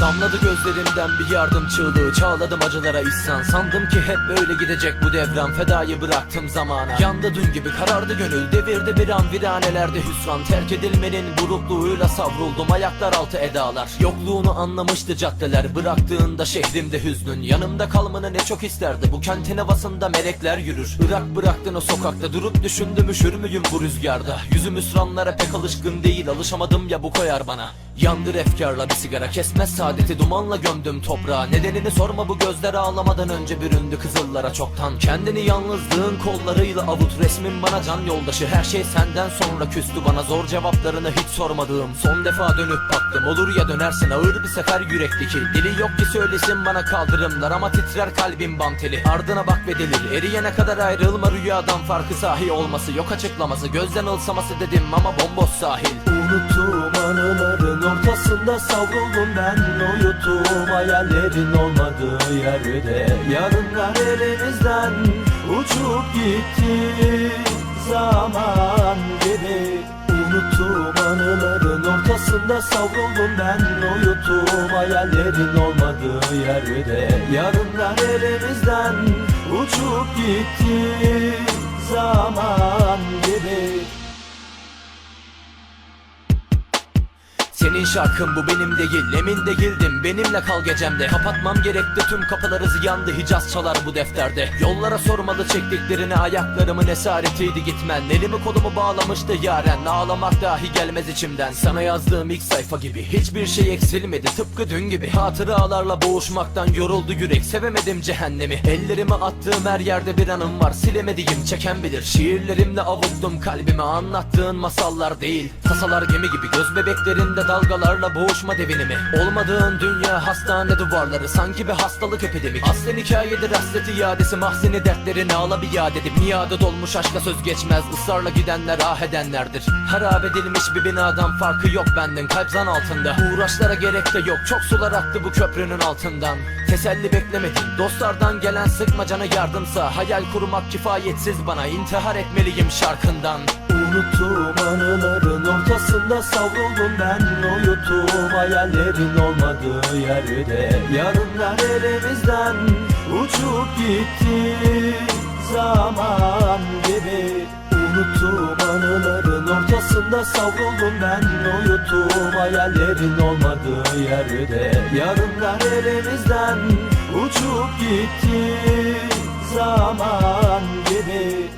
Damladı gözlerimden bir yardım çığlığı. Çağladım acılara isyan. Sandım ki hep böyle gidecek bu devran. Fedayı bıraktım zamana. Yandı dün gibi karardı gönül. Devirdi bir an viranelerde hüsran. Terk edilmenin burukluğuyla savruldum. Ayaklar altı edalar. Yokluğunu anlamıştı caddeler. Bıraktığında şehrimde hüznün. Yanımda kalmanı ne çok isterdi. Bu kentin havasında melekler yürür. Irak bıraktın o sokakta Durup düşündüm. Üşür müyüm bu rüzgarda? Yüzüm hüsranlara pek alışkın değil. Alışamadım ya bu koyar bana Yandır efkarla bir sigara kesmez saadeti dumanla gömdüm toprağa. Nedenini sorma bu gözler ağlamadan önce büründü kızıllara çoktan. Kendini yalnızlığın kollarıyla avut resmin bana can yoldaşı. Her şey senden sonra küstü bana zor cevaplarını hiç sormadığım. Son defa dönüp baktım olur ya dönersin ağır bir sefer yürekteki Dili yok ki söylesin bana kaldırımlar ama titrer kalbim bam teli Ardına bak ve delir eriyene kadar ayrılma rüyadan farkı sahi olması Yok açıklaması gözden ılsaması dedim ama bomboş sahil Unuttuğum anıların ortasında savruldum ben. Uyuttuğum hayallerin olmadığı yerde Yarınlar elimizden uçup gitti. Zaman gibi Unuttuğum anıların ortasında savruldum ben. Uyuttuğum hayallerin olmadığı yerde Yarınlar elimizden uçup gitti Senin şarkın bu benim değil. Emin değildim benimle kal gecemde. Kapatmam gerekti tüm kapıları ziyandı. Hicaz çalar bu defterde. Yollara sormalı çektiklerini ayaklarımın esaretiydi gitmen. Elimi kolumu bağlamıştı yaren. Ağlamak dahi gelmez içimden. Sana yazdığım ilk sayfa gibi. Hiçbir şey eksilmedi tıpkı dün gibi. Hatıralarla boğuşmaktan yoruldu yürek. Sevemedim cehennemi. Ellerimi attığım her yerde bir anım var. Silemediğim çeken bilir. Şiirlerimle avuttum kalbimi. Anlattığın masallar değil. Tasalar gemi gibi. Göz bebeklerinde dalgalarla boğuşma devinimi. Olmadığın dünya hastane duvarları Sanki bir hastalık epidemik Aslen hikayedir hasret iadesi Mahzeni dertlerini ala bir yad edip Niyade dolmuş aşka söz geçmez ısrarla gidenler ah edenlerdir. Harap edilmiş bir binadan farkı yok benden Kalp zan altında. Uğraşlara gerek de yok Çok sular aktı bu köprünün altından. Teselli beklemedim Dostlardan gelen sıkma cana yardımsa Hayal kurmak kifayetsiz bana intihar etmeliyim şarkından Unuttuğum anıların ortasında savruldum ben. Uyuttuğum hayallerin olmadığı yerde Yarınlar elimizden uçup gitti. Zaman gibi Unuttuğum anıların ortasında savruldum ben. Uyuttuğum hayallerin olmadığı yerde Yarınlar elimizden uçup gitti. Zaman gibi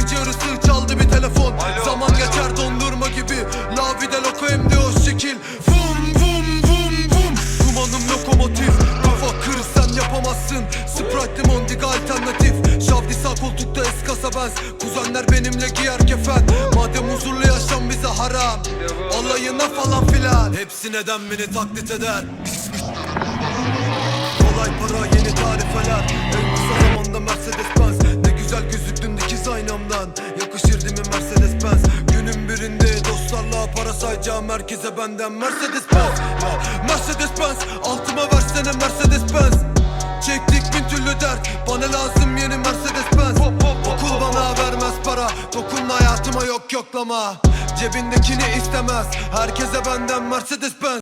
benz Kuzenler benimle giyer kefen. Madem huzurlu yaşam bize haram. Alayına falan filan. Hepsi neden beni taklit eder? Kolay para yeni tarifeler En kısa zamanda Mercedes Benz Ne güzel gözüktün dikiz aynamdan. Yakışır değil mi Mercedes Benz Günün birinde dostlarla para sayacağım Herkese benden. Mercedes Benz Mercedes Benz Altıma versene Mercedes Benz Çektik bin türlü dert. Bana lazım yeni Mercedes Dokunma hayatıma yok yoklama. Cebindekini istemez. Herkese benden Mercedes Benz